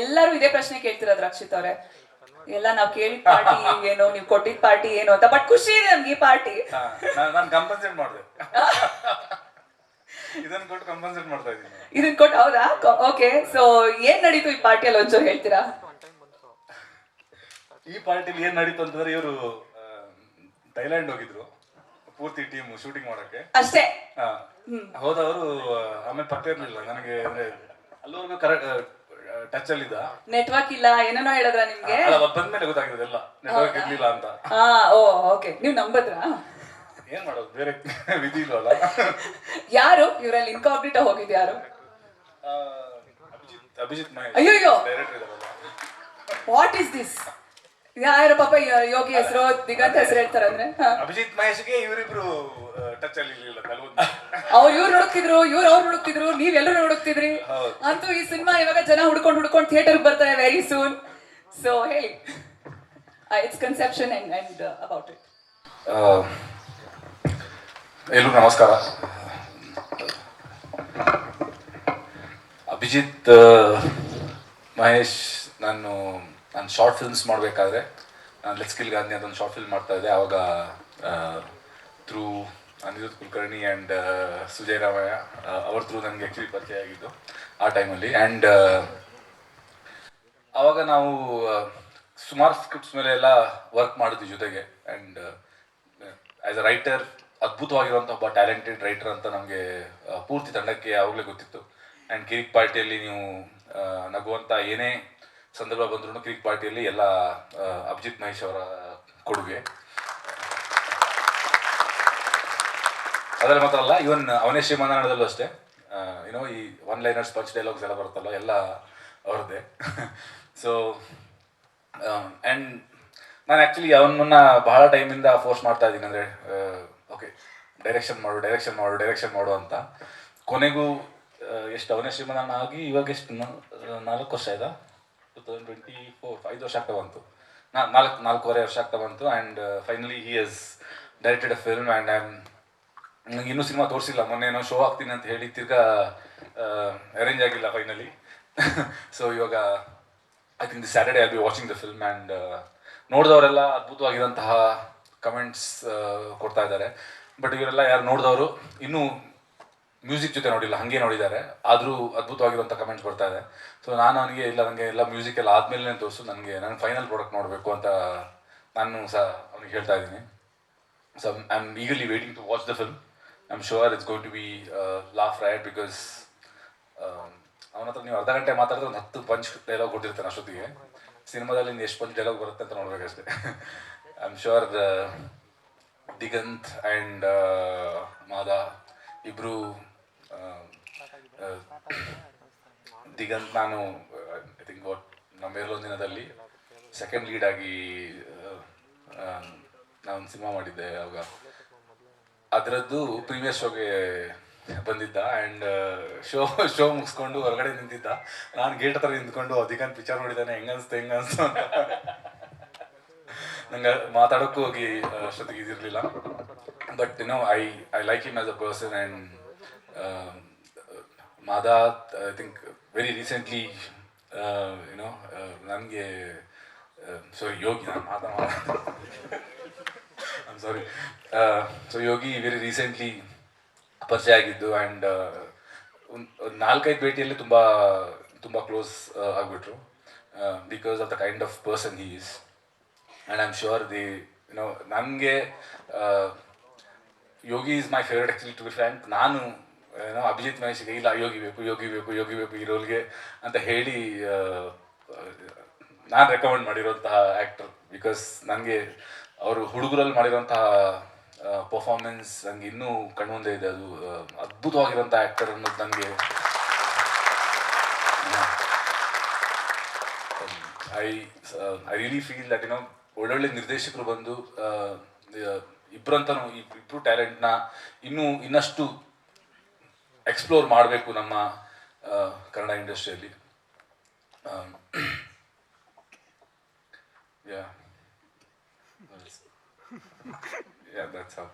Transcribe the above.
ಎಲ್ಲರೂ ಇದೇ ಪ್ರಶ್ನೆ ಕೇಳ್ತಿರೋದು ರಕ್ಷಿತ್ ಅವ್ರೆ. ಎಲ್ಲ ನಾವ್ ಕೇಳಿದ ಪಾರ್ಟಿ ಏನು ನೀವು ಕೊಟ್ಟಿದ್ ಪಾರ್ಟಿ ಏನು ಅಂತ ಬಟ್ ಖುಷಿ ಇದೆ ನಮ್ಗೆ ಈ ಪಾರ್ಟಿ. ನಾನು ಕಂಪನ್ಸೇಟ್ ಮಾಡಿದೆ. ಇದನ್ನ ಕೊಟ್ಟು ಕಂಪನ್ಸೇಟ್ ಮಾಡ್ತಾ ಇದ್ದೀನಿ ಇದನ್ ಕೊಟ್ಟು ಹೌದಾ? ಓಕೆ ಸೊ ಏನ್ ನಡೀತು ಈ ಪಾರ್ಟಿಯಲ್ಲಿ ಒಂಚೂರು ಹೇಳ್ತೀರಾ? ಈ ಪಾರ್ಟಿಲಿ ಏನ್ ನಡೀತು ಅಂತಂದ್ರೆ ಇವರು ಥೈಲ್ಯಾಂಡ್ ಹೋಗಿದ್ರು ಪೂರ್ತಿ ಟೀಮ್ ಶೂಟಿಂಗ್ ಮಾಡಕ್ಕೆ. ಅಷ್ಟೇ? ಹೋದವರು ಆಮೇಲೆ ಪತ್ತೆ ಇರ್ಲಿಲ್ಲ ನನಗೆ ಅಂದ್ರೆ ಅಲ್ಲಿವರೆಗೂ ಕರೆಕ್ಟ್ ಟಚ್ ಅಲ್ಲಿ ಇದ್ದ? ನೆಟ್ವರ್ಕ್ ಇಲ್ಲ ಏನೇನೋ ಹೇಳಿದ್ರ ನಿಮ್ಗೆ? ಅಲ್ಲ ಅವತ್ತು ಬಂದ್ಮೇಲೆ ಎಲ್ಲ. ನೆಟ್ವರ್ಕ್ ಇರ್ಲಿಲ್ಲ ಅಂತ. ಹಾ ಓ ಓಕೆ ನೀವು ನಂಬದ್ರ? ಏನ್ ಮಾಡೋದು? ಬೇರೆ ವಿಧಿ ಇಲ್ವಲ್ಲ? ಯಾರು? ಇವರಲ್ಲಿ ಇನ್ಕಾಗ್ನಿಟ ಹೋಗಿದ್ ಯಾರು? ಆ, ಅಭಿಜಿತ್ ಅಭಿಜಿತ್ ಮಹೇಶ್. ಅಯ್ಯಯ್ಯೋ ಡೈರೆಕ್ಟರ್ ಇದಾರಲ್ಲ. ವಾಟ್ ಇಸ್ ದಿಸ್ ಯಾರು ಪಾಪ ಯ- ಯೋಗಿ ಹೆಸರು ದಿಗಂತ ಹೆಸರು ಹೇಳ್ತಾರಂದ್ರೆ? ಅಭಿಜಿತ್ ಮಹೇಶ್ಗೆ ಇವರಿಬ್ರು ಟಚ್ ಅಲ್ಲಿ ಇರ್ಲಿಲ್ಲ ಅವ್ರು ಇವ್ರು ಹುಡುಕ್ತಿದ್ರು ಇವ್ರು ಅವ್ರು ಹುಡುಕ್ತಿದ್ರು ನೀವೆಲ್ಲರೂ ಹುಡುಕ್ತಿದ್ರಿ. ಅಂತೂ ಈ ಸಿನಿಮಾ ಇವಾಗ ಜನ ಹುಡ್ಕೊಂಡು ಹುಡ್ಕೊಂಡು ಥಿಯೇಟರ್ ಬರ್ತಾರೆ ವೆರಿ ಸೂನ್ ಸೊ ಹೇಳಿ it's conception and and about it ನಮಸ್ಕಾರ. ಅಭಿಜಿತ್ ಮಹೇಶ್ ನಾನು ನಾನು ಶಾರ್ಟ್ ಫಿಲ್ಮ್ಸ್ ಮಾಡಬೇಕಾದ್ರೆ. ನಾನು ಲೆಸ್ಕಿಲ್ ಗಾಂಧಿ ಅದೊಂದು ಶಾರ್ಟ್ ಫಿಲ್ಮ್ ಮಾಡ್ತಾ ಇದ್ದೆ. ಅವಾಗ ಥ್ರೂ ಅನಿರುದ್ಧ್ ಕುಲಕರ್ಣಿ ಆ್ಯಂಡ್ ಸುಜಯ್ ರಾಮಯ್ಯ ಆ, ಅವ್ರ ಥ್ರೂ ನನಗೆ ಆ್ಯಕ್ಚುಲಿ ಪರಿಚಯ ಆಗಿದ್ದು ಆ ಟೈಮಲ್ಲಿ ಆ್ಯಂಡ್ ಅವಾಗ ನಾವು ಸುಮಾರು ಸ್ಕ್ರಿಪ್ಟ್ಸ್ ಮೇಲೆ ಎಲ್ಲ ವರ್ಕ್ ಮಾಡಿದ್ವಿ ಜೊತೆಗೆ. ಆ್ಯಂಡ್ ಆ್ಯಸ್ ಅ ರೈಟರ್ ಅದ್ಭುತವಾಗಿರುವಂಥ ಒಬ್ಬ ಟ್ಯಾಲೆಂಟೆಡ್ ರೈಟರ್ ಅಂತ ನಮಗೆ ಪೂರ್ತಿ ತಂಡಕ್ಕೆ ಯಾವಾಗಲೇ ಗೊತ್ತಿತ್ತು. ಆ್ಯಂಡ್ ಕಿರಿಕ್ ಪಾರ್ಟಿಯಲ್ಲಿ ನೀವು ನಗುವಂಥ ಏನೇ ಸಂದರ್ಭ ಬಂದರೂ ಕಿರಿಕ್ ಪಾರ್ಟಿಯಲ್ಲಿ ಎಲ್ಲ ಅಭಿಜಿತ್ ಮಹೇಶ್ ಅವರ ಕೊಡುಗೆ. ಅದರಲ್ಲಿ ಮಾತ್ರ ಅಲ್ಲ ಇವನ್ ಅವನೇ ಶ್ರೀಮಾನದಲ್ಲೂ ಅಷ್ಟೇ. ಏನೋ ಈ ಒನ್ ಲೈನರ್ಸ್ ಪಂಚ್ ಡೈಲಾಗ್ಸ್ ಎಲ್ಲ ಬರುತ್ತಲ್ಲ, ಎಲ್ಲ ಅವ್ರದ್ದೇ. ಸೊ ಆ್ಯಂಡ್ ನಾನು ಆ್ಯಕ್ಚುಲಿ ಅವನನ್ನ ಬಹಳ ಟೈಮಿಂದ ಫೋರ್ಸ್ ಮಾಡ್ತಾ ಇದ್ದೀನಿ ಅಂದರೆ ಓಕೆ ಡೈರೆಕ್ಷನ್ ಮಾಡು ಡೈರೆಕ್ಷನ್ ಮಾಡು ಡೈರೆಕ್ಷನ್ ಮಾಡು ಅಂತ. ಕೊನೆಗೂ ಎಷ್ಟು ಅವನೇ ಶ್ರೀಮಂತ ಆಗಿ ಇವಾಗ ಎಷ್ಟು ನಾಲ್ಕು ವರ್ಷ ಆಯ್ತಾ? ಟು ತೌಸಂಡ್ ಟ್ವೆಂಟಿ ಫೋರ್ ಐದು ವರ್ಷ ಆಗ್ತಾ ಬಂತು. ನಾಲ್ಕು, ನಾಲ್ಕೂವರೆ ವರ್ಷ ಆಗ್ತಾ ಬಂತು and finally he is directed a film and I am ನಂಗೆ ಇನ್ನೂ ಸಿನಿಮಾ ತೋರಿಸಿಲ್ಲ. ಮೊನ್ನೆ ಏನೋ ಶೋ ಆಗ್ತೀನಿ ಅಂತ ಹೇಳಿ ತಿರ್ಗಾ ಅರೇಂಜ್ ಆಗಿಲ್ಲ ಫೈನಲಿ ಸೊ ಇವಾಗ I think the Saturday I be watching the film and ನೋಡಿದವರೆಲ್ಲ ಅದ್ಭುತವಾಗಿರೋಂತಹ ಕಮೆಂಟ್ಸ್ ಕೊಡ್ತಾ ಇದ್ದಾರೆ. ಬಟ್ ಇವರೆಲ್ಲ ಯಾರು ನೋಡಿದವರು ಇನ್ನೂ ಮ್ಯೂಸಿಕ್ ಜೊತೆ ನೋಡಿಲ್ಲ, ಹಾಗೆ ನೋಡಿದ್ದಾರೆ. ಆದರೂ ಅದ್ಭುತವಾಗಿರುವಂಥ ಕಮೆಂಟ್ಸ್ ಬರ್ತಾ ಇದೆ. ಸೊ ನಾನು ಅವನಿಗೆ ಇಲ್ಲ ನನಗೆ ಎಲ್ಲ ಮ್ಯೂಸಿಕ್ ಎಲ್ಲ ಆದಮೇಲೆ ತೋರಿಸು, ನನಗೆ ನನ್ನ ಫೈನಲ್ ಪ್ರಾಡಕ್ಟ್ ನೋಡಬೇಕು ಅಂತ ನಾನು ಸಹ ಅವ್ನಿಗೆ ಹೇಳ್ತಾ ಇದ್ದೀನಿ. So I am eagerly waiting to watch the film. I'm sure sure it's to to be laugh right because ಅವನ ಹತ್ರ ನೀವು ಅರ್ಧ ಗಂಟೆ ಮಾತಾಡಿದ್ರೆ ಒಂದು ಹತ್ತು ಪಂಚ್ ಡೈಲಾಗ್ ಕೊಟ್ಟಿರ್ತಾನೆ ಅಷ್ಟೊತ್ತಿಗೆ. ಸಿನಿಮಾದಲ್ಲಿ ಇನ್ನು ಎಷ್ಟು ಪಂಚ್ ಡೈಲಾಗ್ ಬರುತ್ತೆ ಅಂತ ನೋಡ್ಬೇಕಷ್ಟೇ. I am sure Diganth and Mada ಇಬ್ಬರು ದಿಗಂತ್ ನಾನು ಐ ಥಿಂಕ್ ವಾಟ್ ನಮ್ಮ ದಿನದಲ್ಲಿ ಸೆಕೆಂಡ್ ಲೀಡ್ ಆಗಿ ನಾನು ಸಿನಿಮಾ ಮಾಡಿದ್ದೆ ಅವಾಗ. ಅದರದ್ದು ಪ್ರೀವಿಯಸ್ ಶೋಗೆ ಬಂದಿದ್ದ ಆ್ಯಂಡ್ ಶೋ ಶೋ ಮುಗಿಸ್ಕೊಂಡು ಹೊರಗಡೆ ನಿಂತಿದ್ದ. ನಾನು ಗೇಟ್ ಹತ್ರ ನಿಂತ್ಕೊಂಡು ದಿಗಂತ್ ಪಿಕ್ಚರ್ ನೋಡಿದ್ದಾನೆ ಹೆಂಗನ್ಸ್ತು ಹೆಂಗನ್ಸ್ತು ಅಂತ. ನಂಗೆ ಮಾತಾಡೋಕ್ಕೂ ಹೋಗಿ ಅಷ್ಟೊತ್ತಿಗೆ ಇದಿರಲಿಲ್ಲ. But you know I I like him as a person and Mada I think very recently you know ನನಗೆ ಸೊ ಯೋಗಿ, ನಾನು ಮಾತಾ I'm sorry so Yogi very recently ಪರಿಚಯ ಆಗಿದ್ದು ಆ್ಯಂಡ್ ಒಂದು ನಾಲ್ಕೈದು ಭೇಟಿಯಲ್ಲಿ ತುಂಬ ತುಂಬ close ಆಗಿಬಿಟ್ರು. Because of the kind of person he is and I am sure the you know ನನಗೆ Yogi is my favourite actually to be frank ನಾನು ಏನೋ ಅಭಿಜಿತ್ ಮಹೇಶ್ಗೆ ಇಲ್ಲ ಯೋಗಿ ಬೇಕು ಯೋಗಿ ಬೇಕು ಯೋಗಿ ಬೇಕು ಈ ರೋಲ್ಗೆ ಅಂತ ಹೇಳಿ ನಾನು ರೆಕಮೆಂಡ್ ಮಾಡಿರೋಂತಹ ಆ್ಯಕ್ಟರ್ ಬಿಕಾಸ್ ನನಗೆ ಅವರು ಹುಡುಗರಲ್ಲಿ ಮಾಡಿರೋಂತಹ ಪರ್ಫಾರ್ಮೆನ್ಸ್ ನಂಗೆ ಇನ್ನೂ ಕಣ್ಮುಂದೆ ಇದೆ. ಅದು ಅದ್ಭುತವಾಗಿರೋಂಥ ಆ್ಯಕ್ಟರ್ ಅನ್ನೋದು ನನಗೆ I I really feel that ಏನೋ ಒಳ್ಳೊಳ್ಳೆ ನಿರ್ದೇಶಕರು ಬಂದು ಇಬ್ಬರಂತನೂ ಇಬ್ಬರು ಟ್ಯಾಲೆಂಟ್ನ ಇನ್ನೂ ಇನ್ನಷ್ಟು ಎಕ್ಸ್ಪ್ಲೋರ್ ಮಾಡಬೇಕು ನಮ್ಮ ಕನ್ನಡ ಇಂಡಸ್ಟ್ರಿಯಲ್ಲಿ ಯಾ yeah, that's how.